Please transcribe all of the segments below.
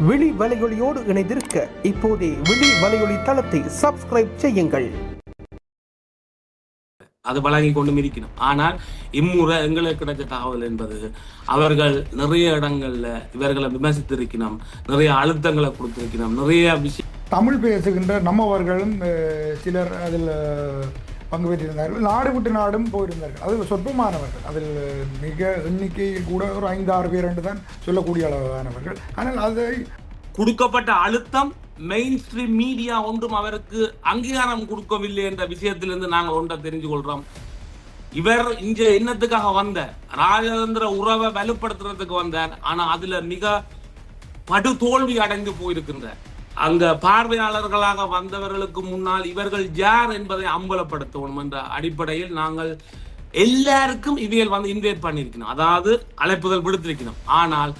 விழி வலையொலியோடு இணைந்திருக்க இப்போதே விழி வலையொலி தளத்தை சப்ஸ்கிரைப் செய்யுங்கள். அது வழங்கி கொண்டும் இருக்கணும் ஆனால் இம்முறை எங்களுக்கு கிடைச்ச தகவல் என்பது அவர்கள் நிறைய இடங்கள்ல இவர்களை விமர்சித்திருக்கணும் நிறைய அழுத்தங்களை கொடுத்திருக்கணும் நிறைய விஷயம் தமிழ் பேசுகின்ற நம்மவர்களும் சிலர் அதில் பங்கு பெற்றிருந்தார்கள் நாடு விட்டு நாடும் போயிருந்தார்கள். அதில் சொற்பமானவர்கள். அதில் மிக எண்ணிக்கையில் கூட ஒரு ஐந்து ஆறு பேர் என்று தான் சொல்லக்கூடிய அளவானவர்கள். ஆனால் அதை கொடுக்கப்பட்ட அழுத்தம் மெயின் ஸ்ட்ரீம் மீடியா ஒன்றும் அவருக்கு அங்கீகாரம் கொடுக்கவில்லை என்ற விஷயத்திலிருந்து நாங்கள் ஒன்றை தெரிஞ்சு கொள்றோம். இவர் இங்க என்னத்துக்காக வந்த ராஜதந்திர உறவை வலுப்படுத்துறதுக்கு வந்தார். ஆனா அதுல மிக படு தோல்வி அடைந்து போயிருக்கின்றார். அங்க பார்வையாளர்களாக வந்தவர்களுக்கு முன்னால் இவர்கள் யார் என்பதை அம்பலப்படுத்தணும் என்ற அடிப்படையில் நாங்கள் எல்லாருக்கும் இவியல் வந்து இன்வைட் பண்ணியிருக்கணும். அதாவது அழைப்புதல் விடுத்திருக்கணும். ஆனால்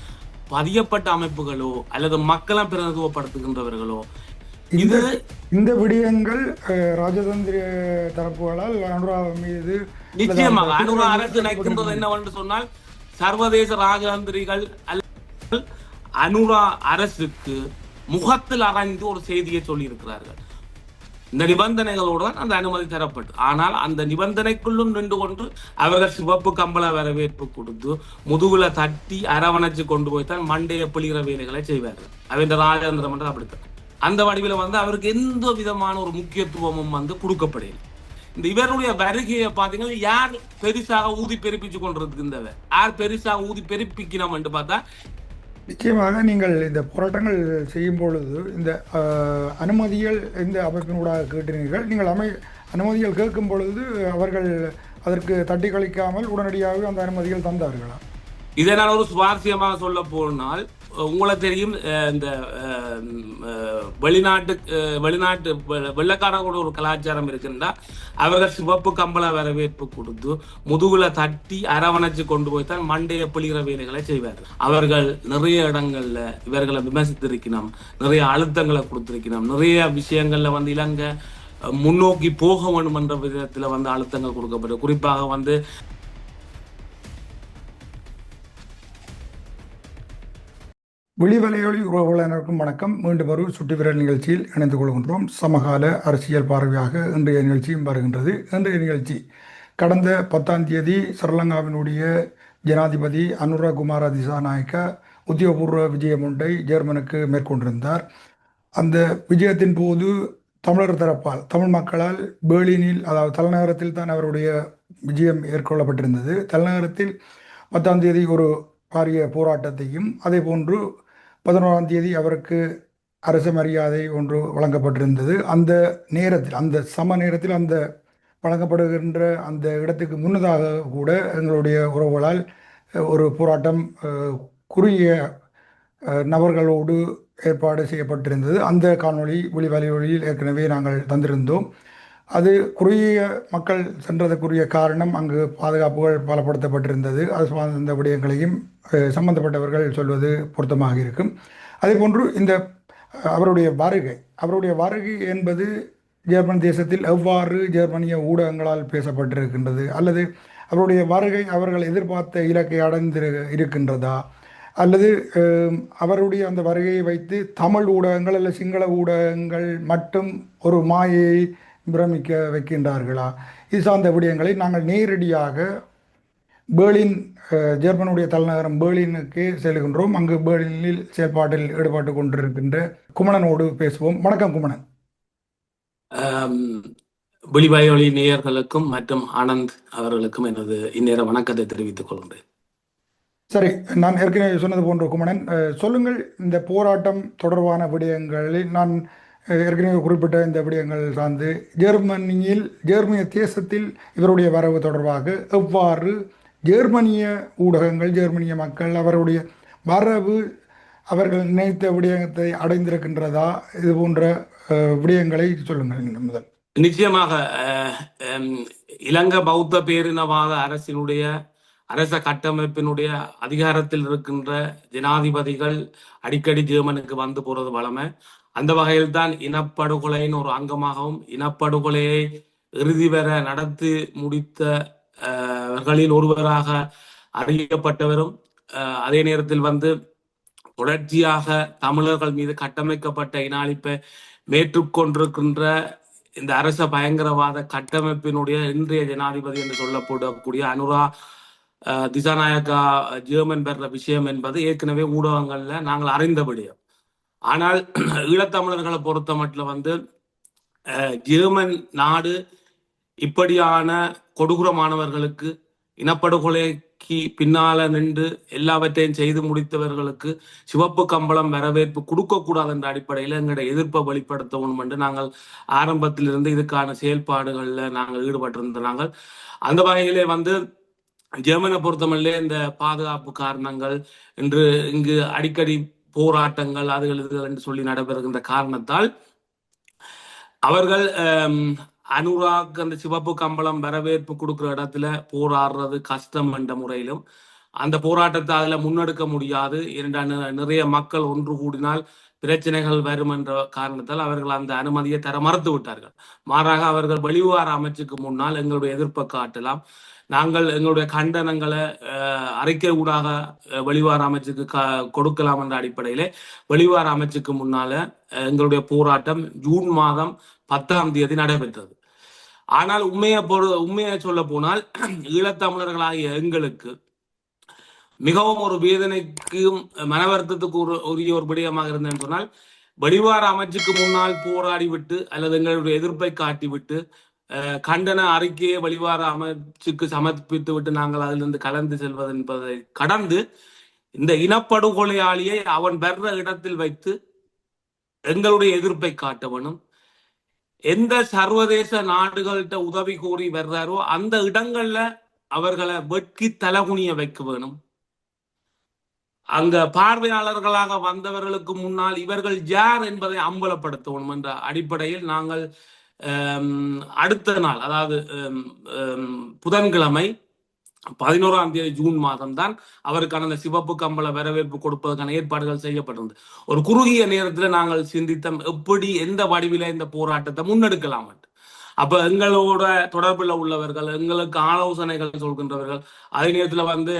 பதியப்பட்ட அமைப்புகளோ அல்லது மக்களை பிரதிநிதித்துவப்படுத்துகின்றவர்களோ இது இந்த விடயங்கள் ராஜதந்திர தரப்புகளால் அனுராக மீது நிச்சயமாக அனுரா அரசு நினைக்கின்றது என்னவென்று சொன்னால் சர்வதேச ராஜதந்திரிகள் அல்லது அனுரா அரசுக்கு முகத்தில் அரைந்து ஒரு செய்தியை சொல்லி இருக்கிறார்கள் இந்த நிபந்தனைகளுடன் அந்த அனுமதி தரப்பட்டு. ஆனால் அந்த நிபந்தனைக்குள்ளும் நின்று கொண்டு அவர்கள் சிவப்பு கம்பள வரவேற்பு கொடுத்து முதுகுல தட்டி அரவணைச்சு கொண்டு போய் தான் மண்டைய பிழிகிற வேலைகளை செய்வார்கள். அவன் ராஜேந்திர மன்றம் அப்படித்தான். அந்த வடிவில் வந்து அவருக்கு எந்த விதமான ஒரு முக்கியத்துவமும் வந்து கொடுக்கப்படவில்லை. இந்த இவருடைய வருகையை பார்த்தீங்கன்னா யார் பெருசாக ஊதி பெருப்பிச்சு கொண்டிருக்கின்றவர்? யார் பெருசாக ஊதி பெருப்பிக்கணும் என்று பார்த்தா நிச்சயமாக நீங்கள் இந்த போராட்டங்கள் செய்யும் பொழுது இந்த அனுமதிகள் இந்த அமைப்பினூடாக கேட்டினீர்கள் நீங்கள் அமை அனுமதிகள் கேட்கும் பொழுது அவர்கள் அதற்கு தட்டி கழிக்காமல் உடனடியாக அந்த அனுமதிகள் தந்தார்களா? இதை நான் ஒரு சுவாரஸ்யமாக சொல்ல போனால் உங்களை தெரியும் இந்த வெளிநாட்டு வெளிநாட்டு வெள்ளக்காரங்களோட ஒரு கலாச்சாரம் இருக்குன்னா அவர்கள் சிவப்பு கம்பள வரவேற்பு கொடுத்து முதுகுல தட்டி அரவணைச்சு கொண்டு போய் தான் மண்டைய பிழிகிற வேலைகளை செய்வார். அவர்கள் நிறைய இடங்கள்ல இவர்களை விமர்சித்திருக்கணும் நிறைய அழுத்தங்களை கொடுத்திருக்கணும் நிறைய விஷயங்கள்ல வந்து இலங்கை முன்னோக்கி போக வேண்டும் என்ற விதத்துல வந்து அழுத்தங்கள் கொடுக்கப்பட்டு குறிப்பாக வந்து விழிவலையொலி உறவுகளினருக்கும் வணக்கம். மீண்டும் ஒரு சுட்டு விரல் நிகழ்ச்சியில் இணைந்து கொள்கின்றோம். சமகால அரசியல் பார்வையாக இன்றைய நிகழ்ச்சியும் வருகின்றது. இன்றைய நிகழ்ச்சி கடந்த பத்தாம் தேதி ஸ்ரீலங்காவினுடைய ஜனாதிபதி அனுரா குமார திசாநாயக்க உத்தியோகபூர்வ விஜயம் ஒன்றை ஜெர்மனுக்கு மேற்கொண்டிருந்தார். அந்த விஜயத்தின் போது தமிழர் தரப்பால் தமிழ் மக்களால் பேர்லினில் அதாவது தலைநகரத்தில் தான் அவருடைய விஜயம் மேற்கொள்ளப்பட்டிருந்தது. தலைநகரத்தில் பத்தாம் தேதி ஒரு பாரிய போராட்டத்தையும் அதே போன்று பதினோராம் தேதி அவருக்கு அரச மரியாதை ஒன்று வழங்கப்பட்டிருந்தது. அந்த நேரத்தில் அந்த சம நேரத்தில் அந்த வழங்கப்படுகின்ற அந்த இடத்துக்கு முன்னதாக கூட எங்களுடைய உறவுகளால் ஒரு போராட்டம் குறுகிய நபர்களோடு ஏற்பாடு செய்யப்பட்டிருந்தது. அந்த காணொளி ஒளிவலையொலியில் ஏற்கனவே நாங்கள் தந்திருந்தோம். அது குறுகிய மக்கள் சென்றதற்குரிய காரணம் அங்கு பாதுகாப்புகள் பலப்படுத்தப்பட்டிருந்தது. அது சார்ந்த விடயங்களையும் சம்பந்தப்பட்டவர்கள் சொல்வது பொருத்தமாக இருக்கும். அதேபோன்று இந்த அவருடைய வருகை அவருடைய வருகை என்பது ஜெர்மன் தேசத்தில் எவ்வாறு ஜெர்மனிய ஊடகங்களால் பேசப்பட்டிருக்கின்றது? அல்லது அவருடைய வருகை அவர்கள் எதிர்பார்த்த இலக்கை அடைந்திரு இருக்கின்றதா? அல்லது அவருடைய அந்த வருகையை வைத்து தமிழ் ஊடகங்கள் அல்லது சிங்கள ஊடகங்கள் மட்டும் ஒரு மாயை பிரமிக்க வைக்கின்றார்களா? இது சார்ந்த விடயங்களை நாங்கள் நேரடியாக பேர்லின் ஜெர்மனுடைய தலைநகரம் பேர்லினுக்கு செல்கின்றோம். அங்கு பேர்லினில் செயல்பாட்டில் ஈடுபட்டு கொண்டிருக்கின்ற குமணனோடு பேசுவோம். வணக்கம் குமணன். விழிவயொலி நேயர்களுக்கும் மற்றும் ஆனந்த் அவர்களுக்கும் எனது இந்நேர வணக்கத்தை தெரிவித்துக் கொள்கிறேன் சரி நான் ஏற்கனவே சொன்னது போன்ற குமணன் சொல்லுங்கள். இந்த போராட்டம் தொடர்பான விடயங்களில் நான் ஏற்கனவே குறிப்பிட்ட இந்த விடயங்கள் சார்ந்து ஜெர்மனியில் ஜெர்மனிய தேசத்தில் இவருடைய வரவு தொடர்பாக எவ்வாறு ஜெர்மனிய ஊடகங்கள் ஜெர்மனிய மக்கள் அவருடைய வரவு அவர்கள் நினைத்த விடயத்தை அடைந்திருக்கின்றதா? இது போன்ற அஹ், விடயங்களை சொல்லுங்கள் நீங்கள் முதல். நிச்சயமாக அஹ், இலங்கை பௌத்த பேரினவாத அரசினுடைய அரச கட்டமைப்பினுடைய அதிகாரத்தில் இருக்கின்ற ஜனாதிபதிகள் அடிக்கடி ஜெர்மனுக்கு வந்து போறது வளமை அந்த வகையில் தான் இனப்படுகொலையின் ஒரு அங்கமாகவும் இனப்படுகொலையை இறுதி வர நடத்தி முடித்த அஹ், ஒருவராக அறியப்பட்டவரும் அஹ், அதே நேரத்தில் வந்து தொடர்ச்சியாக தமிழர்கள் மீது கட்டமைக்கப்பட்ட இன மேற்றுக்கொண்டிருக்கின்ற இந்த அரச பயங்கரவாத கட்டமைப்பினுடைய இன்றைய ஜனாதிபதி என்று சொல்லப்படக்கூடிய அனுரா அஹ், திசாநாயக்கா ஜெர்மன் பெற விஷயம் என்பது ஏற்கனவே ஊடகங்கள்ல நாங்கள் அறிந்தபடியும் ஆனால் ஈழத்தமிழர்களை பொறுத்த மட்டும் வந்து ஜெர்மன் நாடு இப்படியான கொடூரமானவர்களுக்கு இனப்படுகொலைக்கு பின்னால நின்று எல்லாவற்றையும் செய்து முடித்தவர்களுக்கு சிவப்பு கம்பளம் வரவேற்பு கொடுக்க கூடாது என்ற அடிப்படையில் எங்களுடைய எதிர்ப்பை வெளிப்படுத்தணும் என்று நாங்கள் ஆரம்பத்திலிருந்து இதுக்கான செயல்பாடுகளில் நாங்கள் ஈடுபட்டிருந்த நாங்கள் அந்த வகையிலே வந்து ஜெர்மனை பொறுத்தமல்ல இந்த பாதுகாப்பு காரணங்கள் இன்று இங்கு அடிக்கடி போராட்டங்கள் அதுகள் இதுகள் என்று சொல்லி நடைபெறுகின்ற காரணத்தால் அவர்கள் அனுராக் அந்த சிவப்பு கம்பளம் வரவேற்பு கொடுக்கிற இடத்துல போராடுறது கஷ்டம் என்ற முறையிலும் அந்த போராட்டத்தை அதுல முன்னெடுக்க முடியாது. இரண்டா நிறைய மக்கள் ஒன்று கூடினால் பிரச்சனைகள் வரும் என்ற காரணத்தால் அவர்கள் அந்த அனுமதியை தர மறுத்து விட்டார்கள் மாறாக அவர்கள் வெளிவார அமைச்சுக்கு முன்னால் எங்களுடைய எதிர்ப்பை காட்டலாம். நாங்கள் எங்களுடைய கண்டனங்களை அறிக்கை ஊடாக வெளிவார அமைச்சுக்கு க- கொடுக்கலாம் என்ற அடிப்படையிலே வெளிவார அமைச்சுக்கு முன்னால எங்களுடைய போராட்டம் ஜூன் மாதம் பத்தாம் தேதி நடைபெற்றது. ஆனால் உண்மையை பொறு உண்மையை சொல்ல போனால் ஈழத்தமிழர்களாகிய எங்களுக்கு மிகவும் ஒரு வேதனைக்கும் மனவருத்தத்துக்கு ஒரு உரிய ஒரு விடயமாக இருந்தேன்னு சொன்னால் வெளிவார அமைச்சுக்கு முன்னால் போராடி விட்டு அல்லது எங்களுடைய எதிர்ப்பை காட்டிவிட்டு கண்டன அறிக்கையை வெளிவார அமைச்சுக்கு சமர்ப்பித்து விட்டு நாங்கள் அதிலிருந்து கலந்து செல்வது என்பதை கடந்து இந்த இனப்படுகொலையாளியை அவன் பெற இடத்தில் வைத்து எங்களுடைய எதிர்ப்பை காட்டவனும் எந்த சர்வதேச நாடுகள்கிட்ட உதவி கோரி வர்றாரோ அந்த இடங்கள்ல அவர்களை வெட்கி தலகுனிய வைக்க வேணும். அங்க பார்வையாளர்களாக வந்தவர்களுக்கு முன்னால் இவர்கள் யார் என்பதை அம்பலப்படுத்தணும் என்ற அடிப்படையில் நாங்கள் அடுத்த நாள் அதாவது புதன்கிழமை பதினோராம் தேதி ஜூன் மாதம் தான் அவருக்கான அந்த சிவப்பு கம்பள வரவேற்பு கொடுப்பதற்கான ஏற்பாடுகள் செய்யப்பட்டிருந்தது. ஒரு குறுகிய நேரத்தில் நாங்கள் சிந்தித்தோம் எப்படி எந்த வடிவில இந்த போராட்டத்தை முன்னெடுக்கலாம் அப்ப எங்களோட தொடர்பில் உள்ளவர்கள் எங்களுக்கு ஆலோசனைகள் சொல்கின்றவர்கள் அதே நேரத்துல வந்து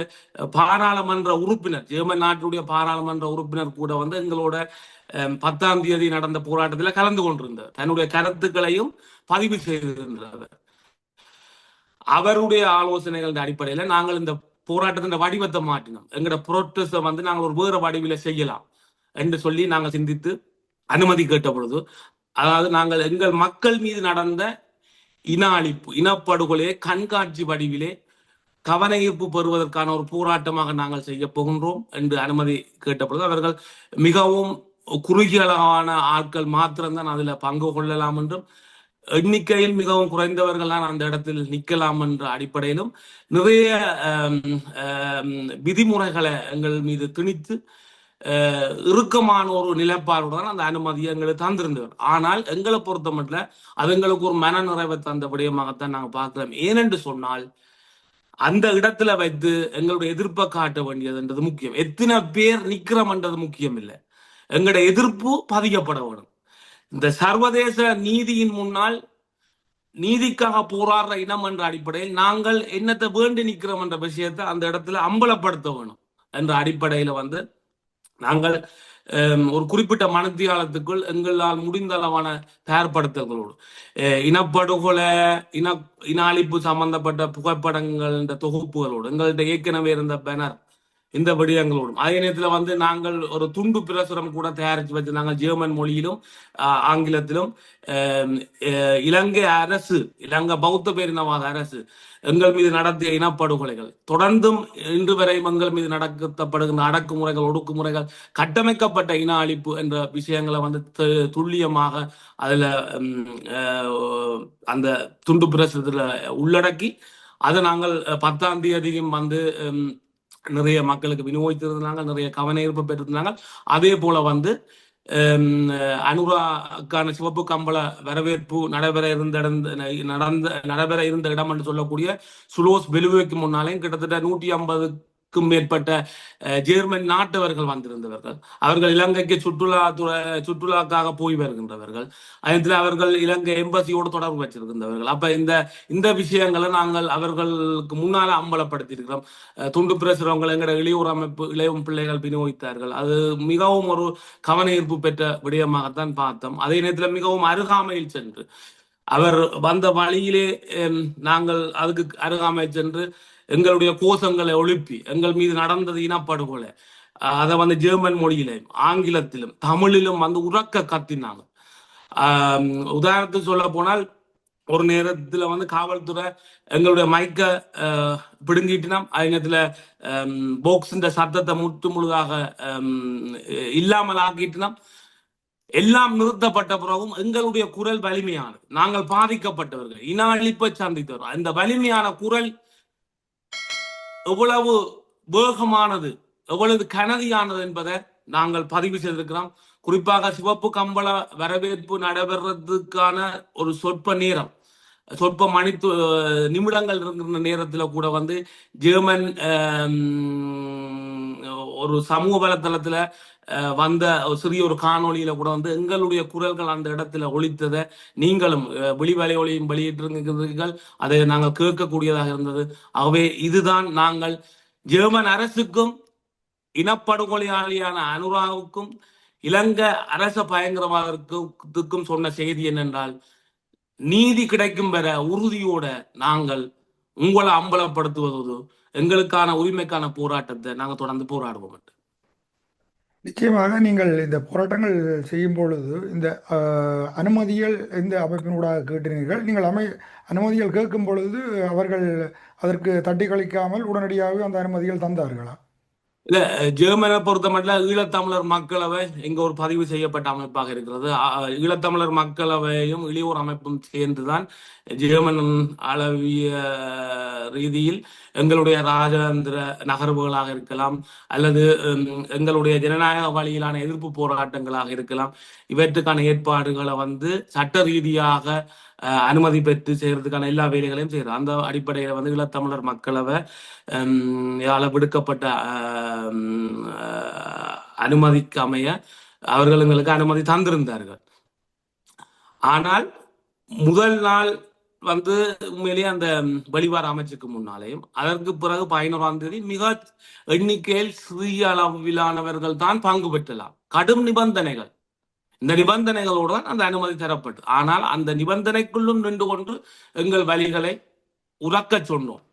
பாராளுமன்ற உறுப்பினர் ஜெர்மன் நாட்டுடைய பாராளுமன்ற உறுப்பினர் கூட வந்து எங்களோட பத்தாம் தேதி நடந்த போராட்டத்தில் கலந்து கொண்டிருந்தார். தன்னுடைய கருத்துக்களையும் பதிவு செய்திருந்தார் அவருடைய ஆலோசனைகளின் அடிப்படையில நாங்கள் இந்த போராட்டத்தின் வடிவத்தை மாற்றினோம். எங்களோட புரோட்டஸை வந்து நாங்கள் ஒரு வேறு வடிவில செய்யலாம் என்று சொல்லி நாங்கள் சிந்தித்து அனுமதி கேட்ட பொழுது அதாவது நாங்கள் எங்கள் மக்கள் மீது நடந்த இன அழிப்பு இனப்படுகொலையை கண்காட்சி வடிவிலே கவன ஈர்ப்பு பெறுவதற்கான ஒரு போராட்டமாக நாங்கள் செய்ய போகின்றோம் என்று அனுமதி கேட்டபொழுது அவர்கள் மிகவும் குறுகியளவான ஆட்கள் மாத்திரம்தான் அதுல பங்கு கொள்ளலாம் என்றும் எண்ணிக்கையில் மிகவும் குறைந்தவர்கள் தான் அந்த இடத்தில் நிற்கலாம் என்ற அடிப்படையிலும் நிறைய விதிமுறைகளை எங்கள் மீது திணித்து இறுக்கமான ஒரு நிலைப்பாடுடன் அந்த அனுமதியை எங்களுக்கு தந்திருந்தவர் ஆனால் எங்களை பொறுத்த மட்டும் அது எங்களுக்கு ஒரு மன நிறைவை தந்த விடயமாகத்தான் நாங்கள் பார்க்கிறோம். ஏனென்று சொன்னால் அந்த இடத்துல வைத்து எங்களுடைய எதிர்ப்பை காட்ட வேண்டியதுன்றது முக்கியம். எத்தனை பேர் நிக்கிறோம்ன்றது முக்கியம் இல்லை எங்களுடைய எதிர்ப்பு பதிக்கப்பட வேணும் இந்த சர்வதேச நீதியின் முன்னால் நீதிக்காக போராடுற இனம் என்ற அடிப்படையில் நாங்கள் என்னத்தை வேண்டி நிற்கிறோம் என்ற விஷயத்தை அந்த இடத்துல அம்பலப்படுத்த வேணும் என்ற அடிப்படையில வந்து நாங்கள் ஒரு குறிப்பிட்ட மனத்தியாலத்துக்குள் எங்களால் முடிந்த அளவான தயார்படுத்தல்களோடு இனப்படுகொலை இன இன அழிப்பு சம்பந்தப்பட்ட புகைப்படங்கள் இந்த தொகுப்புகளோடு எங்கள்கிட்ட ஏற்கனவே இருந்த பேனர் இந்த விடயங்களோடும் அதே நேரத்தில் வந்து நாங்கள் ஒரு துண்டு பிரசுரம் கூட தயாரித்து வச்சு நாங்கள் ஜெர்மன் மொழியிலும் ஆங்கிலத்திலும். அஹ், இலங்கை அரசு இலங்கை பௌத்த பேரினவாத அரசு எங்கள் மீது நடத்திய இனப்படுகொலைகள் தொடர்ந்தும் இன்று வரை எங்கள் மீது நடத்தப்படுகின்ற அடக்குமுறைகள் ஒடுக்குமுறைகள் கட்டமைக்கப்பட்ட இன அழிப்பு என்ற விஷயங்களை வந்து து- துல்லியமாக அதுல அந்த துண்டு பிரசுரத்துல உள்ளடக்கி அதை நாங்கள் பத்தாம் தேதியும் வந்து நிறைய மக்களுக்கு விநியோகித்திருந்தாங்க நிறைய கவன ஈர்ப்பு பெற்றிருந்தாங்க. அதே போல வந்து அனுராக்கான சிவப்பு கம்பள வரவேற்பு நடைபெற இருந்த நடந்த நடைபெற இருந்த இடம் என்று சொல்லக்கூடிய சுலோஸ் பெலுவேக்கு முன்னாலேயும் கிட்டத்தட்ட நூற்றி ஐம்பது மேற்பட்ட ஜெர்மன் நாட்டவர்கள் வந்திருந்தவர்கள். அவர்கள் இலங்கைக்கு சுற்றுலாத்துறை சுற்றுலாக்காக போய் வருகின்றவர்கள். அதில் அவர்கள் இலங்கை எம்பசியோடு தொடர்பு வச்சிருக்கின்றவர்கள். அப்ப இந்த இந்த விஷயங்களை நாங்கள் அவர்களுக்கு முன்னால அம்பலப்படுத்தியிருக்கிறோம். அஹ், துண்டு பிரசுரங்கள் எங்கட இளையோர் அமைப்பு இளையும் பிள்ளைகள் விநியோகித்தார்கள். அது மிகவும் ஒரு கவன ஈர்ப்பு பெற்ற விடயமாகத்தான் பார்த்தோம். அதே நேரத்தில் மிகவும் அருகாமையில் சென்று அவர் வந்த வழியிலே நாங்கள் அதுக்கு அருகாமை சென்று எங்களுடைய கோஷங்களை ஒழுப்பி எங்கள் மீது நடந்தது இனப்படுகொலை. அதை வந்து ஜெர்மன் மொழியிலும் ஆங்கிலத்திலும் தமிழிலும் வந்து உறக்க கத்தினாங்க. ஆஹ் உதாரணத்துக்கு சொல்ல போனால் ஒரு நேரத்துல வந்து காவல்துறை எங்களுடைய மைக்க பிடுங்கிட்டுனா பிடுங்கிட்டினா அதே நேரத்துல போக்ஸின் சத்தத்தை முற்று முழுதாக ஹம், இல்லாமல் ஆக்கிட்டுனா எல்லாம் நிறுத்தப்பட்ட பிறகும் எங்களுடைய குரல் வலிமையானது. நாங்கள் பாதிக்கப்பட்டவர்கள் இன அழிப்பை சந்தித்தவர்கள். அந்த வலிமையான குரல் எவ்வளவு வேகமானது எவ்வளவு கனதியானது என்பதை நாங்கள் பதிவு செய்திருக்கிறோம். குறிப்பாக சிவப்பு கம்பள வரவேற்பு நடைபெறதுக்கான ஒரு சொற்ப நேரம் சொற்ப மணித்து நிமிடங்கள் இருக்கிற நேரத்தில் கூட வந்து ஜெர்மன் ஒரு சமூக வலைத்தளத்துல வந்த சிறிய ஒரு காணொலியில கூட வந்து எங்களுடைய குரல்கள் அந்த இடத்துல ஒழித்ததை நீங்களும் அஹ், வெளிவலை ஒளியும் வெளியிட்டிருக்கிறீர்கள் அதை நாங்கள் கேட்கக்கூடியதாக இருந்தது. ஆகவே இதுதான் நாங்கள் ஜெர்மன் அரசுக்கும் இனப்படுகொலையாளியான அனுராவுக்கும் இலங்கை அரச பயங்கரவாதத்துக்கும் சொன்ன செய்தி என்னென்றால் நீதி கிடைக்கும் பெற உறுதியோட நாங்கள் உங்களை அம்பலப்படுத்துவது. எங்களுக்கான உரிமைக்கான போராட்டத்தை நாங்கள் தொடர்ந்து போராடுவோம் நிச்சயமாக நீங்கள் இந்த போராட்டங்கள் செய்யும் பொழுது இந்த அனுமதிகள் இந்த அமைப்பினூடாக கேட்டினீர்கள் நீங்கள் அமை அனுமதிகள் கேட்கும் பொழுது அவர்கள் அதற்கு தட்டி கழிக்காமல் உடனடியாகவே அந்த அனுமதிகள் தந்தார்களா? இல்ல ஜெர்மனை பொறுத்த மட்டும் ஈழத்தமிழர் மக்களவை இங்க ஒரு பதிவு செய்யப்பட்ட அமைப்பாக இருக்கிறது. ஈழத்தமிழர் மக்களவையும் இளையோர் அமைப்பும் சேர்ந்துதான் ஜெர்மன் அளவிய ரீதியில் எங்களுடைய ராஜதந்திர நகர்வுகளாக இருக்கலாம் அல்லது எங்களுடைய ஜனநாயக வழியிலான எதிர்ப்பு போராட்டங்களாக இருக்கலாம். இவற்றுக்கான ஏற்பாடுகளை வந்து சட்ட ரீதியாக அனுமதி பெற்று செய்யறதுக்கான எல்லா வேலைகளையும் செய்யறோம் அந்த அடிப்படையில வந்து ஈழத்தமிழர் மக்களவை ஹம், யால விடுக்கப்பட்ட அனுமதிக்கு அமைய அவர்கள் எங்களுக்கு அனுமதி தந்திருந்தார்கள். ஆனால் முதல் நாள் வந்து உண்மையிலேயே அந்த வெளிவார அமைச்சுக்கு முன்னாலேயும் அதற்கு பிறகு பதினோராம் தேதி மிக எண்ணிக்கையில் சிறிய அளவிலானவர்கள் தான் பங்கு பெற்றலாம். கடும் நிபந்தனைகள். இந்த நிபந்தனைகளோடு தான் அந்த அனுமதி தரப்பட்டு. ஆனால் அந்த நிபந்தனைக்குள்ளும் நின்று கொண்டு எங்கள் வழிகளை உறக்கச் சொன்னோம்.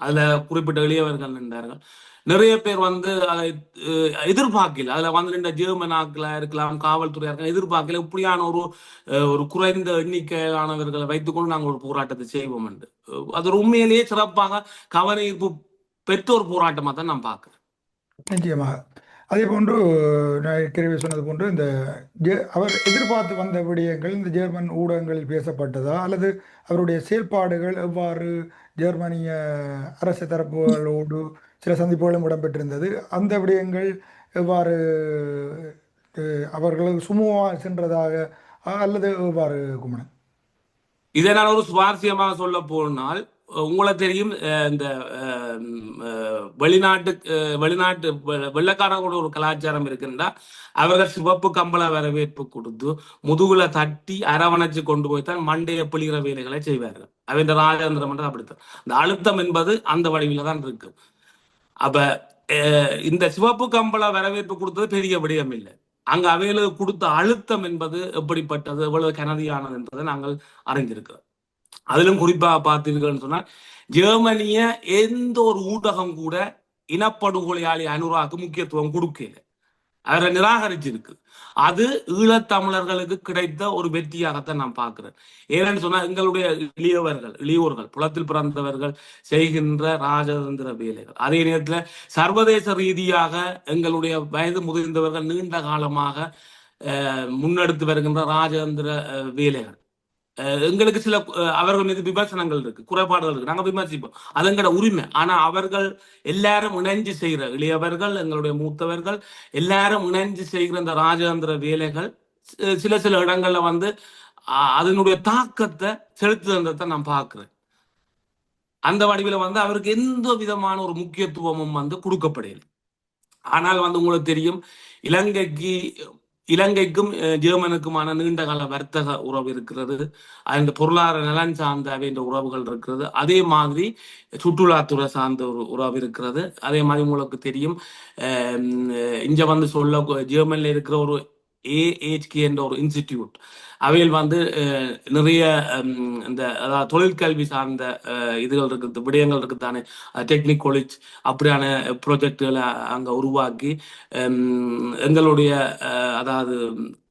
அதுல குறிப்பிட்ட எளியவர்கள் நின்றார்கள். நிறைய பேர் வந்து அதை எதிர்பார்க்கல. அதுல வந்து நின்ற ஜெர்மன் இருக்கலாம் காவல்துறையா இருக்கலாம் எதிர்பார்க்கல. இப்படியான ஒரு ஒரு குறைந்த எண்ணிக்கையானவர்களை வைத்துக்கொண்டு நாங்கள் ஒரு போராட்டத்தை செய்வோம் என்று. அது ஒரு உண்மையிலேயே சிறப்பாக கவன ஈர்ப்பு பெற்ற போராட்டமா தான் நான் பார்க்கிறேன். நிச்சயமாக. அதே போன்று நான் ஏற்கனவே சொன்னது போன்று இந்த ஜெ அவர் எதிர்பார்த்து வந்த விடயங்கள் இந்த ஜெர்மன் ஊடகங்களில் பேசப்பட்டதா? அல்லது அவருடைய செயல்பாடுகள் எவ்வாறு ஜெர்மனிய அரசு தரப்புகளோடு சில சந்திப்புகளும் இடம்பெற்றிருந்தது? அந்த விடயங்கள் எவ்வாறு அவர்கள் சுமூகமாக சென்றதாக அல்லது எவ்வாறு குமணன் இதை நான் ஒரு சுவாரஸ்யமாக சொல்ல போனால் உங்களை தெரியும் இந்த அஹ், வெளிநாட்டு அஹ், வெளிநாட்டு வெள்ளக்காரங்களோட ஒரு கலாச்சாரம் இருக்குன்னா அவர்கள் சிவப்பு கம்பள வரவேற்பு கொடுத்து முதுகுல தட்டி அரவணைச்சு கொண்டு போய் தான் மண்டைய பிழிகிற வேலைகளை செய்வார்கள். அவன் ராஜேந்திர மன்றம் அப்படித்தான். இந்த அழுத்தம் என்பது அந்த வடிவில தான் இருக்கு. அப்ப அஹ், இந்த சிவப்பு கம்பள வரவேற்பு கொடுத்தது பெரிய விடயம் இல்லை. அங்க அவைகளுக்கு கொடுத்த அழுத்தம் என்பது எப்படிப்பட்டது எவ்வளவு கனதியானது என்பதை நாங்கள் அறிஞ்சிருக்கிறோம் அதிலும் குறிப்பாக பார்த்தீர்கள்னு சொன்னால் ஜெர்மனிய எந்த ஒரு ஊடகம் கூட இனப்படுகொலையாளி அனுராக்கு முக்கியத்துவம் கொடுக்கல. அவரை நிராகரிச்சிருக்கு. அது ஈழத்தமிழர்களுக்கு கிடைத்த ஒரு வெற்றியாகத்தான் நான் பார்க்கிறேன். ஏன்னு சொன்னா எங்களுடைய இளையவர்கள் இளையோர்கள் புலத்தில் பிறந்தவர்கள் செய்கின்ற ராஜதந்திர வேலைகள். அதே நேரத்துல சர்வதேச ரீதியாக எங்களுடைய வயது முதிர்ந்தவர்கள் நீண்ட காலமாக அஹ், முன்னெடுத்து வருகின்ற ராஜதந்திர வேலைகள். எங்களுக்கு சில அவர்கள் மீது விமர்சனங்கள் இருக்கு குறைபாடுகள் இருக்கு. நாங்க விமர்சிப்போம். அது எங்களோட உரிமை. ஆனா அவர்கள் எல்லாரும் இணைஞ்சு செய்கிற இளையவர்கள் எங்களுடைய மூத்தவர்கள் எல்லாரும் இணைஞ்சு செய்கிற இந்த ராஜதந்திர வேலைகள் சில சில இடங்கள்ல வந்து அஹ், அதனுடைய தாக்கத்தை செலுத்துன்றதை நான் பார்க்கிறேன். அந்த வடிவில் வந்து அவருக்கு எந்த விதமான ஒரு முக்கியத்துவமும் வந்து கொடுக்கப்படையில் ஆனால் வந்து உங்களுக்கு தெரியும் இலங்கைக்கு இலங்கைக்கும் அஹ், ஜெர்மனுக்குமான நீண்டகால வர்த்தக உறவு இருக்கிறது. அந்த பொருளாதார நலன் சார்ந்த அவைன்ற உறவுகள் இருக்கிறது. அதே மாதிரி சுற்றுலாத்துறை சார்ந்த ஒரு உறவு இருக்கிறது. அதே மாதிரி உங்களுக்கு தெரியும் அஹ், இங்க வந்து சொல்ல ஜெர்மனில் இருக்கிற ஒரு ஏஹெச்கே என்ற ஒரு இன்ஸ்டிடியூட். அவையில் வந்து அஹ், நிறைய ஹம், இந்த அதாவது தொழிற்கல்வி சார்ந்த இதுகள் இருக்குது விடயங்கள் இருக்குது தானே டெக்னிக் காலேஜ் அப்படியான ப்ராஜெக்டுகளை அங்க உருவாக்கி ஹம், எங்களுடைய அஹ், அதாவது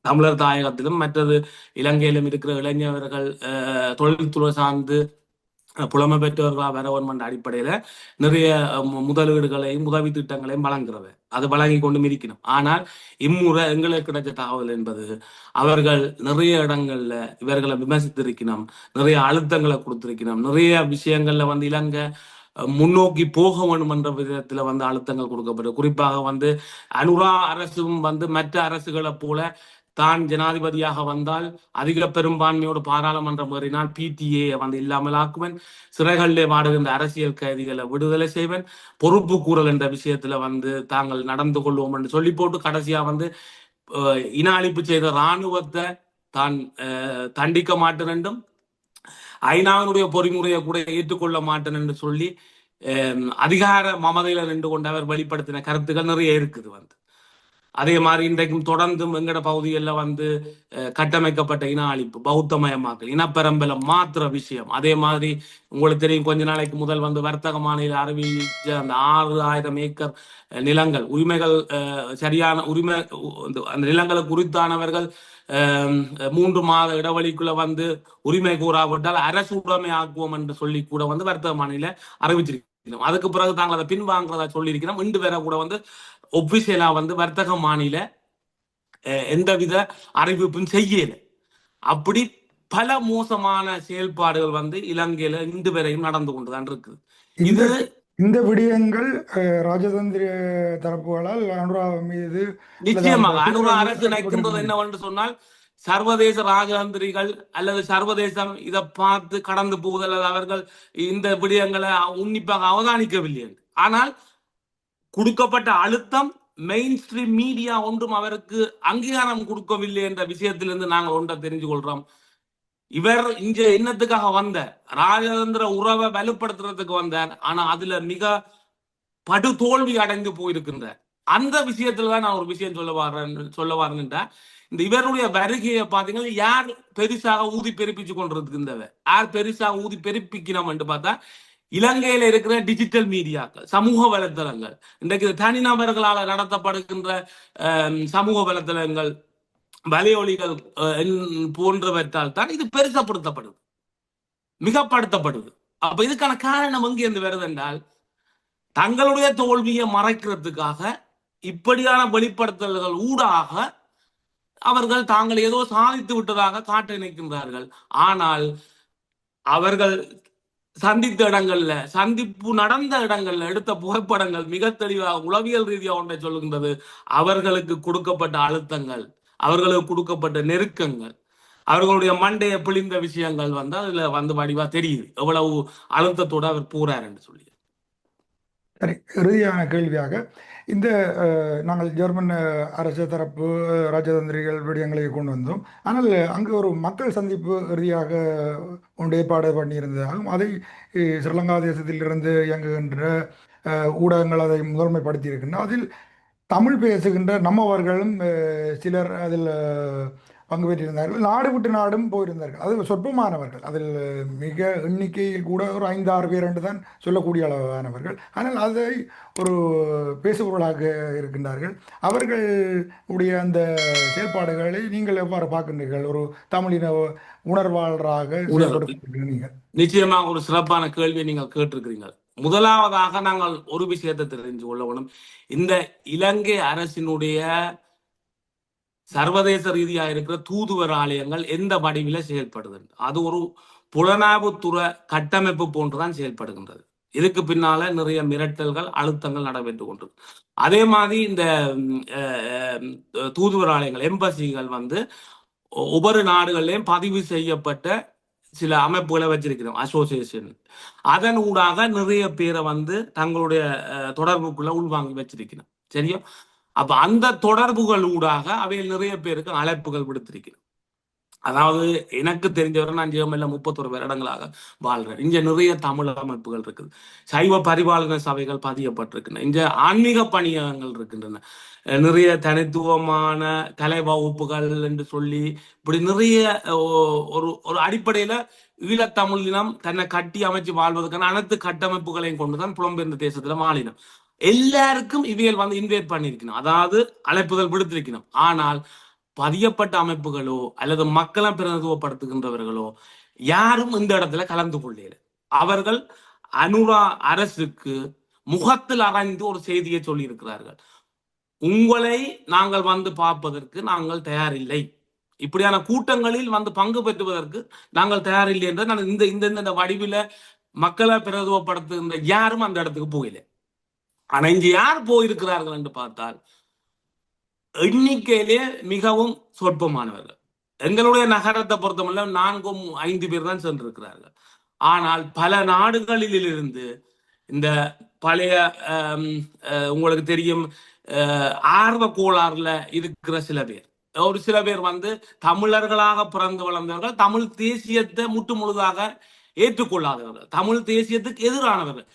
தமிழர் தாயகத்திலும் மற்றது இலங்கையிலும் இருக்கிற இளைஞர்கள் அஹ், தொழில்துறை சார்ந்து புலமை பெற்றவர்களாக வர வேண்டும் அடிப்படையில் அடிப்படையில நிறைய முதலீடுகளையும் உதவி திட்டங்களையும் வழங்குறது அது வழங்கி கொண்டும் இருக்கணும் ஆனால் இம்முறை எங்களுக்கு கிடைச்ச தகவல் என்பது அவர்கள் நிறைய இடங்கள்ல இவர்களை விமர்சித்திருக்கணும் நிறைய அழுத்தங்களை கொடுத்திருக்கணும் நிறைய விஷயங்கள்ல வந்து இலங்கை முன்னோக்கி போக வேண்டும் என்ற விதத்துல வந்து அழுத்தங்கள் கொடுக்கப்படும். குறிப்பாக வந்து அனுரா அரசும் வந்து மற்ற அரசுகளை போல தான் ஜனாதிபதியாக வந்தால் அதிக பெரும்பான்மையோடு பாராளுமன்றம் ஏறினால் பிடிஏ வந்து இல்லாமல் ஆக்குவேன் சிறைகளிலே வாடுகின்ற அரசியல் கைதிகளை விடுதலை செய்வேன். பொறுப்பு கூறல் என்ற விஷயத்துல வந்து தாங்கள் நடந்து கொள்வோம் என்று சொல்லி போட்டு கடைசியா வந்து இன அழிப்பு செய்த இராணுவத்தை தான் தண்டிக்க மாட்டேன் என்றும் ஐநாவினுடைய பொறிமுறையை கூட ஏற்றுக்கொள்ள மாட்டேன் என்று சொல்லி அஹ், அதிகார மமதையில நின்று கொண்டு அவர் வெளிப்படுத்தின கருத்துக்கள் நிறைய இருக்குது வந்து. அதே மாதிரி இன்றைக்கும் தொடர்ந்தும் எங்கட பகுதிகளில் வந்து கட்டமைக்கப்பட்ட இன அழிப்பு பௌத்தமயமாக்கல் இனப்பெரம்பல மாத்திர விஷயம். அதே மாதிரி உங்களுக்கு தெரியும் கொஞ்ச நாளைக்கு முதல் வந்து வர்த்தக மாநில அறிவிச்ச அந்த ஆறு ஆயிரம் ஏக்கர் நிலங்கள் உரிமைகள் அஹ், சரியான உரிமை அந்த- நிலங்களை குறித்தானவர்கள் அஹ், மூன்று மாத இடைவெளிக்குள்ள வந்து உரிமை கூறாவிட்டால் அரசு உடைமை ஆக்குவோம் என்று சொல்லி கூட வந்து வர்த்தக மாநில அறிவிச்சிருக்கணும் அதுக்கு பிறகு தாங்கள் அதை பின்வாங்குறதா சொல்லியிருக்கிறோம். இன்று வேற கூட வந்து ஒபிஷியலா வந்து வர்த்தக மாநில எந்தவித அறிவிப்பும் செய்யல. அப்படி பல மோசமான செயல்பாடுகள் வந்து இலங்கையில இன்று வரையும் நடந்து கொண்டுதான் இருக்குது. இந்த இது இந்த விடயங்கள் ராஜதந்திர தரப்புகளால் அனுரா மீது நிச்சயமாக. அனுரா அரசு நினைக்கின்றது என்னவென்று சொன்னால் சர்வதேச ராஜதந்திரிகள் அல்லது சர்வதேசம் இதை பார்த்து கடந்து போகுதல் அல்லது அவர்கள் இந்த விடயங்களை உன்னிப்பாக அவதானிக்கவில்லை. ஆனால் கொடுக்கப்பட்ட அழுத்தம் மெயின் ஸ்ட்ரீம் மீடியா ஒன்றும் அவருக்கு அங்கீகாரம் கொடுக்கவில்லை என்ற விஷயத்திலிருந்து நாங்கள் ஒன்றை தெரிஞ்சு கொள்றோம் இவர் இங்க என்னத்துக்காக வந்த ராஜதந்திர உறவை வலுப்படுத்துறதுக்கு வந்தார். ஆனா அதுல மிக படு தோல்வி அடைந்து போயிருக்கின்றார். அந்த விஷயத்துல தான் நான் ஒரு விஷயம் சொல்ல வரேன் சொல்ல வரேன்டா. இந்த இவருடைய வருகையை பாத்தீங்கன்னா யார் பெருசாக ஊதி பெருப்பிச்சு கொண்டிருக்கின்றவர்? யார் பெருசாக ஊதி பெருப்பிக்கணும் என்று பார்த்தா இலங்கையில இருக்கிற டிஜிட்டல் மீடியாக்கள் சமூக வலைத்தளங்கள். இன்றைக்கு தனிநபர்களால் நடத்தப்படுகின்ற அஹ், சமூக வலைத்தளங்கள் வலையொலிகள் என்- போன்றவற்றால் தான் இது பெருசப்படுத்தப்படுது. மிகப்படுத்தப்படுது. அப்ப இதுக்கான காரணம் எங்க இருந்து வருது என்றால் தங்களுடைய தோல்வியை மறைக்கிறதுக்காக இப்படியான வெளிப்படுத்தல்கள் ஊடாக அவர்கள் தாங்கள் ஏதோ சாதித்து விட்டதாக காட்ட நினைக்கின்றார்கள். ஆனால் அவர்கள் சந்தித்த இடங்கள்ல சந்திப்பு நடந்த இடங்கள்ல எடுத்த புகைப்படங்கள் மிக தெளிவாக உளவியல் ரீதியாக ஒன்றை சொல்லுகின்றது. அவர்களுக்கு கொடுக்கப்பட்ட அழுத்தங்கள் அவர்களுக்கு கொடுக்கப்பட்ட நெருக்கங்கள் அவர்களுடைய மண்டையை பிழிந்த விஷயங்கள் வந்து அதுல வந்து வடிவா தெரியுது. எவ்வளவு அழுத்தத்தோட அவர் போறாருன்னு என்று சொல்லி சரி இறுதியான கேள்வியாக இந்த நாங்கள் ஜெர்மன் அரசு தரப்பு ராஜதந்திரிகள் விடயங்களை கொண்டு வந்தோம். ஆனால் அங்கு ஒரு மக்கள் சந்திப்பு இறுதியாக ஒன்று ஏற்பாடு பண்ணியிருந்ததாகவும் அதை ஸ்ரீலங்கா தேசத்திலிருந்து இயங்குகின்ற ஊடகங்கள் அதை முதன்மைப்படுத்தியிருக்கின்றன. அதில் தமிழ் பேசுகின்ற நம்மவர்களும் சிலர் அதில் பங்கு பெற்றிருந்தார்கள் நாடு விட்டு நாடும் போயிருந்தார்கள். அது சொற்பமானவர்கள். அதில் மிக எண்ணிக்கையில் கூட ஒரு ஐந்து ஆறு பேர் என்று தான் சொல்லக்கூடிய அளவானவர்கள். ஆனால் அதை ஒரு பேசுபொருளாக இருக்கின்றார்கள். அவர்களுடைய அந்த செயல்பாடுகளை நீங்கள் எவ்வாறு பார்க்கின்றீர்கள்? ஒரு தமிழின உணர்வாளராக நீங்கள். நிச்சயமாக ஒரு சிறப்பான கேள்வியை நீங்கள் கேட்டிருக்கிறீங்க முதலாவதாக நாங்கள் ஒரு விஷயத்தை தெரிஞ்சு கொள்ள வேணும் இந்த இலங்கை அரசினுடைய சர்வதேச ரீதியா இருக்கிற தூதுவர் ஆலயங்கள் எந்த வடிவில செயல்படுது அது ஒரு புலனாய்வுத்துறை கட்டமைப்பு போன்றுதான் செயல்படுகின்றது. இதுக்கு பின்னால நிறைய மிரட்டல்கள் அழுத்தங்கள் நடைபெற்று கொண்டது அதே மாதிரி இந்த அஹ், அஹ், தூதுவர் ஆலயங்கள் எம்பசிகள் வந்து ஒவ்வொரு நாடுகள்லையும் பதிவு செய்யப்பட்ட சில அமைப்புகளை வச்சிருக்கிறோம் அசோசியேஷன் அதன் ஊடாக நிறைய பேரை வந்து தங்களுடைய அஹ், தொடர்புக்குள்ள உள்வாங்கி வச்சிருக்கிறோம். சரியா? அப்ப அந்த தொடர்புகள் ஊடாக அவையில் நிறைய பேருக்கு அழைப்புகள் விடுத்திருக்கிறது. அதாவது எனக்கு தெரிஞ்சவரை நான் ஜெயமல்ல முப்பத்தொரு வருடங்களாக வாழ்றேன். இங்க நிறைய தமிழ் அமைப்புகள் இருக்குது. சைவ பரிபாலன சபைகள் பதியப்பட்டிருக்கின்றன. இங்க ஆன்மீக பணியகங்கள் இருக்கின்றன. நிறைய தனித்துவமான கலை வகுப்புகள் என்று சொல்லி இப்படி நிறைய ஒரு ஒரு அடிப்படையில ஈழத்தமிழினம் தன்னை கட்டி அமைச்சு வாழ்வதற்கான அனைத்து கட்டமைப்புகளையும் கொண்டுதான் புலம்பெயர்ந்த தேசத்துல மாநிலம் எல்லாருக்கும் இவைகள் வந்து இன்வைட் பண்ணியிருக்கணும் அதாவது அழைப்புதல் விடுத்திருக்கணும். ஆனால் பதியப்பட்ட அமைப்புகளோ அல்லது மக்களை பிரதிநிதித்துவப்படுத்துகின்றவர்களோ யாரும் இந்த இடத்துல கலந்து கொள்ளல. அவர்கள் அனுரா அரசுக்கு முகத்தில் அரைந்து ஒரு செய்தியை சொல்லி இருக்கிறார்கள் உங்களை நாங்கள் வந்து பார்ப்பதற்கு நாங்கள் தயாரில்லை. இப்படியான கூட்டங்களில் வந்து பங்கு பெற்றுவதற்கு நாங்கள் தயாரில்லை என்று நான் இந்த இந்த இந்த வடிவில மக்களை பிரதிநிதித்துவப்படுத்துகின்ற யாரும் அந்த இடத்துக்கு போகல. ஆனா இங்க யார் போயிருக்கிறார்கள் என்று பார்த்தால் எண்ணிக்கையிலே மிகவும் சொற்பமானவர்கள். எங்களுடைய நகரத்தை பொறுத்தமல்ல நான்கும் ஐந்து பேர் தான் சென்றிருக்கிறார்கள். ஆனால் பல நாடுகளிலிருந்து இந்த பழைய அஹ், உங்களுக்கு தெரியும் அஹ், ஆர்வ கோளாறுல இருக்கிற சில பேர். ஒரு சில பேர் வந்து தமிழர்களாக பிறந்து வளர்ந்தவர்கள் தமிழ் தேசியத்தை முட்டு முழுதாக ஏற்றுக்கொள்ளாதவர்கள் தமிழ் தேசியத்துக்கு எதிரானவர்கள்.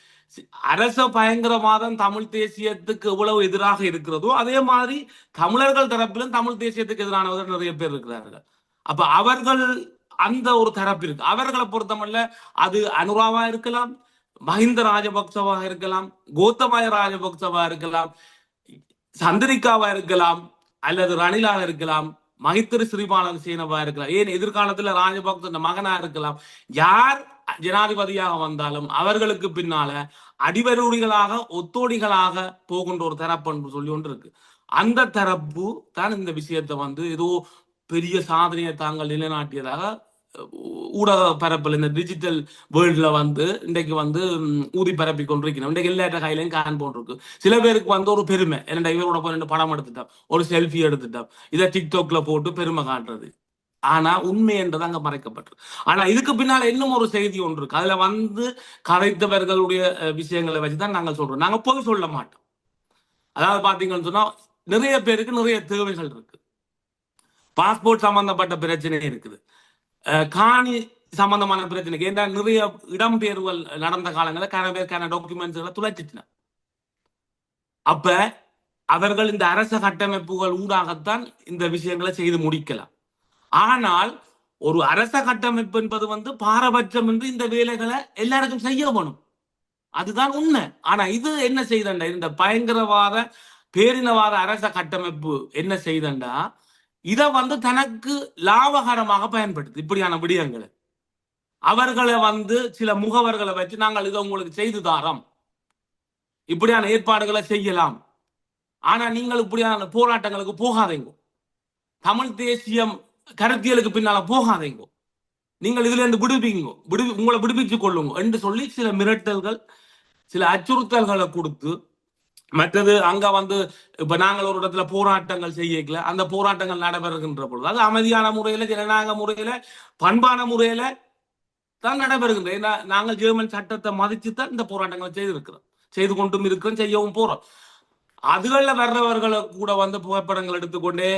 அரச பயங்கரவாதம் தமிழ் தேசியத்துக்கு எவ்வளவு எதிராக இருக்கிறதோ அதே மாதிரி தமிழர்கள் தரப்பிலும் தமிழ் தேசியத்துக்கு எதிரானவர்கள் நிறைய பேர் இருக்கிறார்கள். அப்ப அவர்கள் அந்த ஒரு தரப்பு இருக்கு அவர்களை பொறுத்தமல்ல அது அனுராவா இருக்கலாம் மஹிந்த ராஜபக்சவா இருக்கலாம் கோத்தபாய ராஜபக்சவா இருக்கலாம் சந்திரிகாவா இருக்கலாம் அல்லது ரணிலா இருக்கலாம் மகித்திரி ஸ்ரீபாலன் சீனவா இருக்கலாம். ஏன் எதிர்காலத்துல ராஜபக்ச மகனா இருக்கலாம்? யார் ஜனாதிபதியாக வந்தாலும் அவர்களுக்கு பின்னால அடிவருடிகளாக ஒத்தோடிகளாக போகின்ற ஒரு தரப்பு என்று சொல்லி ஒன்று இருக்கு. அந்த தரப்பு தான் இந்த விஷயத்தை வந்து ஏதோ பெரிய சாதனையை தாங்கள் நிலைநாட்டியதாக ஊடக பரப்பில் இந்த டிஜிட்டல் வேர்ல்ட்ல வந்து இன்றைக்கு வந்து ஊதி பரப்பி கொண்டிருக்கணும் இன்றைக்கு எல்லாட்ட கையிலையும் கான் போட்டிருக்கு சில பேருக்கு வந்து ஒரு பெருமை. என்னடா இவரோட போய் ரெண்டு படம் எடுத்துட்டோம் ஒரு செல்ஃபி எடுத்துட்டோம் இதை டிக்டாக்ல போட்டு பெருமை காட்டுறது. ஆனா உண்மை என்றது அங்க மறைக்கப்பட்டிருக்கு ஆனா இதுக்கு பின்னால இன்னும் ஒரு செய்தி ஒன்று இருக்கு. அதுல வந்து கதைத்தவர்களுடைய விஷயங்களை வச்சுதான் நாங்கள் சொல்றோம். நாங்க போய் சொல்ல மாட்டோம். அதாவது பாத்தீங்கன்னு சொன்னா நிறைய பேருக்கு நிறைய தேவைகள் இருக்கு. பாஸ்போர்ட் சம்பந்தப்பட்ட பிரச்சனை இருக்குது. காணி சம்பந்தமான பிரச்சனை ஏன்னா நிறைய இடம்பெயர்வுகள் நடந்த காலங்களில் கன பேருக்கான டாக்குமெண்ட்ஸ்களை துளைச்சிட்டின. அப்ப அவர்கள் இந்த அரச கட்டமைப்புகள் ஊடாகத்தான் இந்த விஷயங்களை செய்து முடிக்கலாம். ஆனால் ஒரு அரச கட்டமைப்பு என்பது வந்து பாரபட்சம் என்று இந்த வேலைகளை எல்லாருக்கும் செய்ய வேணும். அதுதான் உண்மை. ஆனா இது என்ன செய்தண்டா? இந்த பயங்கரவாத பேரினவாத அரச கட்டமைப்பு என்ன செய்தண்டா? இதை வந்து தனக்கு லாபகரமாக பயன்படுத்து இப்படியான விடயங்களை. அவர்களை வந்து சில முகவர்களை வச்சு நாங்கள் இதை உங்களுக்கு செய்து தாரோம். இப்படியான ஏற்பாடுகளை செய்யலாம். ஆனா நீங்கள் இப்படியான போராட்டங்களுக்கு போகாதீங்க. தமிழ் தேசியம் கருத்தியலுக்கு பின்னால போகாதீங்க. நீங்கள் இதுல இருந்து விடுவீங்க விடு உங்களை விடுவித்துக் கொள்ளுங்க என்று சொல்லி சில மிரட்டல்கள் சில அச்சுறுத்தல்களை கொடுத்து மற்றது அங்க வந்து இப்ப நாங்கள் ஒரு இடத்துல போராட்டங்கள் செய்யல அந்த போராட்டங்கள் நடைபெறுகின்ற பொழுது அது அமைதியான முறையில ஜனநாயக முறையில பண்பான முறையில தான் நடைபெறுகின்ற. ஏன்னா நாங்கள் ஜெர்மன் சட்டத்தை மதிச்சு தான் இந்த போராட்டங்களை செய்திருக்கிறோம். செய்து கொண்டும் இருக்கிறோம் செய்யவும் போறோம். அதுகளில் வர்றவர்களை கூட வந்து புகைப்படங்கள் எடுத்துக்கொண்டே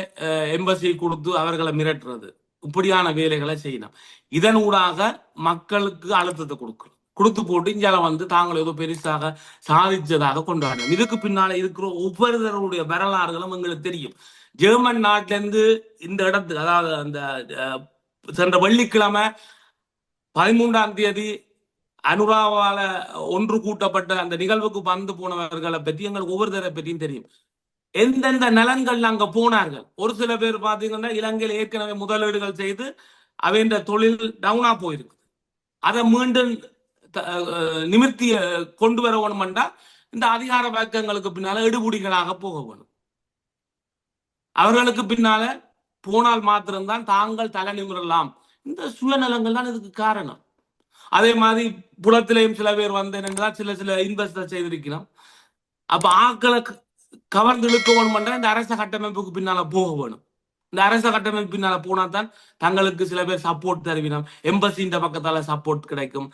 எம்பசி கொடுத்து அவர்களை மிரட்டுறது. இப்படியான வேலைகளை செய்யணும். இதன் ஊடாக மக்களுக்கு அழுத்தத்தை கொடுக்கணும். கொடுத்து போட்டு இந்தியால வந்து தாங்கள் ஏதோ பெருசாக சாதிச்சதாக கொண்டாடணும். இதுக்கு பின்னால இருக்கிற ஒவ்வொருத்தருடைய வரலாறுகளும் எங்களுக்கு தெரியும். ஜெர்மன் நாட்டில இருந்து இந்த இடத்துக்கு அதாவது அந்த சென்ற வெள்ளிக்கிழமை பதிமூன்றாம் தேதி அனுராவால ஒன்று கூட்டப்பட்ட அந்த நிகழ்வுக்கு வந்து போனவர்களை பற்றி எங்களுக்கு ஒவ்வொருத்தரை பற்றியும் தெரியும். எந்தெந்த நலன்கள் அங்க போனார்கள்? ஒரு சில பேர் பாத்தீங்கன்னா இலங்கையில் ஏற்கனவே முதலீடுகள் செய்து அவன் தொழில் டவுனா போயிருக்கு அதை மீண்டும் த- கொண்டு வர வேணுமெண்டா இந்த அதிகார வர்க்கங்களுக்கு பின்னால எடுபுடிகளாக போக வேணும். அவர்களுக்கு பின்னால போனால் மாத்திரம்தான் தாங்கள் தலை நிமிரலாம். இந்த சுயநலங்கள் தான் இதுக்கு காரணம். அதே மாதிரி புலத்திலையும் சில பேர் வந்து என்னன்னா சில சில இன்வெஸ்டர் செய்திருக்கிறோம். அப்ப ஆக்களை கவர்ந்து இழுக்க வேணுமென்றா இந்த அரச கட்டமைப்புக்கு பின்னால போக வேணும். இந்த அரச கட்டமைப்பு பின்னால போனா தான் தங்களுக்கு சில பேர் சப்போர்ட் தருவினம். எம்பசின்ற பக்கத்தால சப்போர்ட் கிடைக்கும்.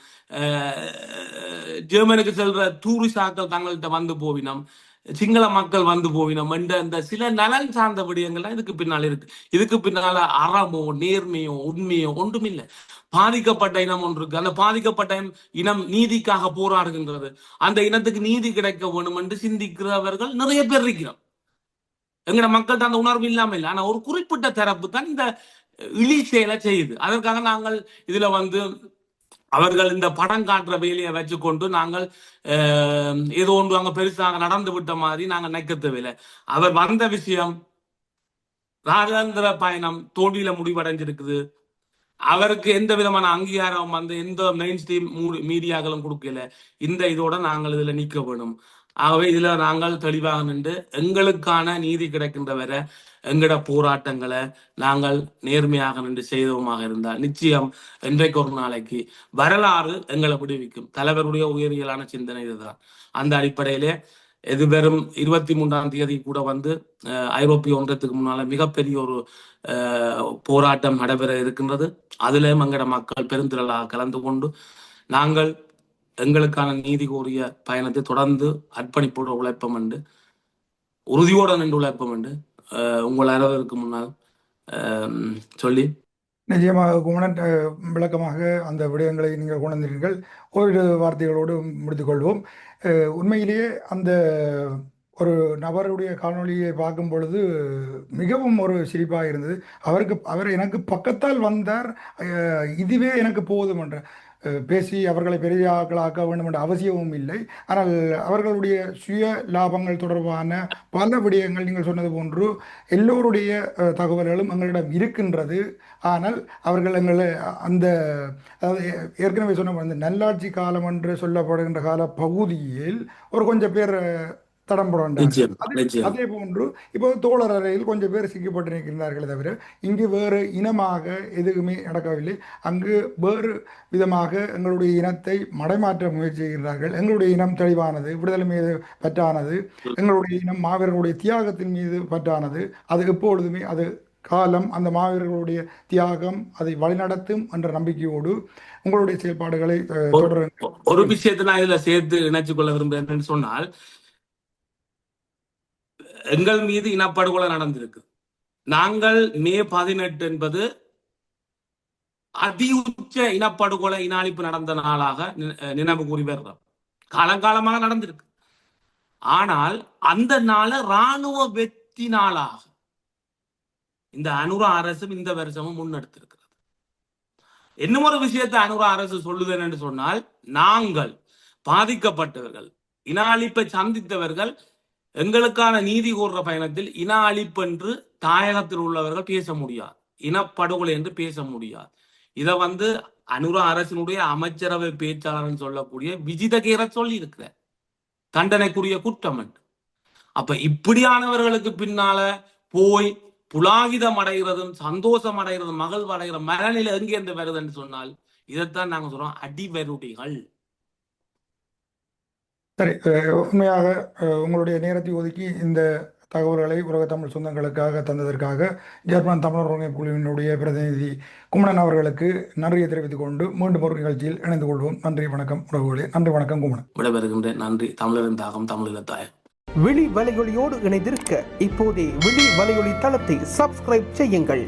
ஜெர்மனுக்கு செல்ற டூரிஸ்டாக்கள் தங்கள்கிட்ட வந்து போவினம். சிங்கள மக்கள் வந்து போவினம் என்ற அந்த சில நலன் சார்ந்த விடயங்கள்லாம் இதுக்கு பின்னால் இருக்கு. இதுக்கு பின்னால அறமோ நேர்மையோ உண்மையோ ஒன்றுமில்லை பாதிக்கப்பட்ட இனம் ஒன்று இருக்கு. அந்த பாதிக்கப்பட்ட இனம் இனம் நீதிக்காக போராடுகின்றது. அந்த இனத்துக்கு நீதி கிடைக்க வேணும் என்று சிந்திக்கிறவர்கள் நிறைய பேர் இருக்கிறோம். எங்கட மக்கள்கிட்ட அந்த உணர்வு இல்லாம இல்லை. ஆனா ஒரு குறிப்பிட்ட தரப்பு தான் இந்த இழி செயலை செய்யுது. அதற்காக நாங்கள் இதுல வந்து அவர்கள் இந்த படம் காட்டுற வேலையை வச்சுக்கொண்டு நாங்கள் அஹ், ஏதோ ஒன்று அங்க பெருசாக நடந்து விட்ட மாதிரி நாங்கள் நினைக்க தேவையில்லை அவர் வந்த விஷயம் ராஜேந்திர பயணம் தோல்வியில முடிவடைஞ்சிருக்குது. அவருக்கு எந்த விதமான அங்கீகாரம் வந்து எந்த மெயின் ஸ்ட்ரீம் மீடியாக்களும் கொடுக்கல. இந்த இதோட நாங்கள் இதுல நீக்க வேணும். ஆகவே இதுல நாங்கள் தெளிவாக நின்று எங்களுக்கான நீதி கிடைக்கின்ற வரை எங்கட போராட்டங்களை நாங்கள் நேர்மையாக நின்று செய்தோமாக இருந்தால் நிச்சயம் இன்றைக்கு ஒரு நாளைக்கு வரலாறு எங்களை விடுவிக்கும். தலைவருடைய உயரியலான சிந்தனை இதுதான். அந்த அடிப்படையிலே இது வெறும் இருபத்தி மூன்றாம் தேதி கூட வந்து ஐரோப்பிய ஒன்றத்துக்கு முன்னால மிகப்பெரிய ஒரு அஹ், போராட்டம் நடைபெற இருக்கின்றது. அதிலும் எங்கட மக்கள் பெருந்திரளாக கலந்து கொண்டு நாங்கள் எங்களுக்கான நீதி கோரிய பயணத்தை தொடர்ந்து அர்ப்பணிப்போடு உழைப்பம் உண்டு உறுதியோடு நின்று உழைப்பம் உண்டு உங்கள் அனைவருக்கு முன்னால் சொல்லி நிச்சயமாக குமணன் விளக்கமாக அந்த விடயங்களை நீங்கள் கொண்டிருந்தீர்கள். ஓரிரு வார்த்தைகளோடு முடித்துக்கொள்வோம் உண்மையிலேயே அந்த ஒரு நபருடைய காணொளியை பார்க்கும் பொழுது மிகவும் ஒரு சிரிப்பாக இருந்தது. அவருக்கு அவர் எனக்கு பக்கத்தால் வந்தார் இதுவே எனக்கு போதும் என்ற பேசி அவர்களை பெரியாக்களாக்க வேண்டும் என்ற அவசியமும் இல்லை. ஆனால் அவர்களுடைய சுய லாபங்கள் தொடர்பான பல விடயங்கள் நீங்கள் சொன்னது போன்று எல்லோருடைய தகவல்களும் எங்களிடம் இருக்கின்றது. ஆனால் அவர்கள் எங்களை அந்த அதாவது ஏற்கனவே சொன்ன அந்த நல்லாட்சி காலம் என்று சொல்லப்படுகின்ற கால பகுதியில் ஒரு கொஞ்சம் பேர் தடம் போட வேண்டாம் அதே போன்று இப்போ தோழர் அறையில் கொஞ்சம் பேர் சிக்கப்பட்டு நிற்கின்றார்களே தவிர இங்கு வேறு இனமாக எதுவுமே நடக்கவில்லை. அங்கு வேறு விதமாக எங்களுடைய இனத்தை மடைமாற்ற முயற்சி செய்கிறார்கள் எங்களுடைய இனம் தெளிவானது விடுதலை மீது பற்றானது. எங்களுடைய இனம் மாவீரர்களுடைய தியாகத்தின் மீது பற்றானது. அது எப்பொழுதுமே அது காலம் அந்த மாவீரர்களுடைய தியாகம் அதை வழிநடத்தும் என்ற நம்பிக்கையோடு உங்களுடைய செயல்பாடுகளை தொடருங்கள். ஒரு விஷயத்தை நான் இதுல சேர்த்து இணைச்சு கொள்ள விரும்புகிறேன். சொன்னால் எங்கள் மீது இனப்படுகொலை நடந்திருக்கு. நாங்கள் மே பதினெட்டு என்பது அதி உச்ச இனப்படுகொலை இன அழிப்பு நடந்த நாளாக நி- நினைவு கூறி வருகிறோம். காலங்காலமாக நடந்திருக்கு. ஆனால் அந்த நாளை ராணுவ வெற்றி நாளாக இந்த அனுரா அரசும் இந்த வருஷமும் முன்னெடுத்திருக்கிறது. இன்னும் ஒரு விஷயத்தை அனுரா அரசு சொல்லுதேன் என்று சொன்னால் நாங்கள் பாதிக்கப்பட்டவர்கள் இன அழிப்பை சந்தித்தவர்கள் எங்களுக்கான நீதி கோர்ற பயணத்தில் இன அழிப்பு என்று தாயகத்தில் உள்ளவர்கள் பேச முடியாது. இனப்படுகொலை என்று பேச முடியாது. இதை வந்து அனுரா அரசினுடைய அமைச்சரவை பேச்சாளர் சொல்லக்கூடிய விஜிதகீர சொல்லி இருக்கிறார் தண்டனைக்குரிய குற்றம் என்று. அப்ப இப்படியானவர்களுக்கு பின்னால போய் புலாகிதம் அடைகிறதும் சந்தோஷம் அடைகிறதும் மகள் அடைகிற மனநிலை எங்கிருந்து வருதுன்னு சொன்னால் இதைத்தான் நாங்க சொல்றோம் அடிவருடிகள். சரி உண்மையாக உங்களுடைய நேரத்தை ஒதுக்கி இந்த தகவல்களை உலக தமிழ் சொந்தங்களுக்காக தந்ததற்காக ஜெர்மன் தமிழர் ஒருங்கிணைப்பு குழுவினுடைய பிரதிநிதி குமணன் அவர்களுக்கு நன்றியை தெரிவித்துக் கொண்டு மீண்டும் ஒரு நிகழ்ச்சியில் இணைந்து கொள்வோம். நன்றி வணக்கம் உறவுகளே. நன்றி வணக்கம் குமணன். விடைபெறுகின்றேன் நன்றி. தமிழரின் தாகம் தமிழீழ தாயம். விழி வலையொலியோடு இணைந்திருக்க இப்போதே விழி வலையொலி தளத்தை சப்ஸ்கிரைப் செய்யுங்கள்.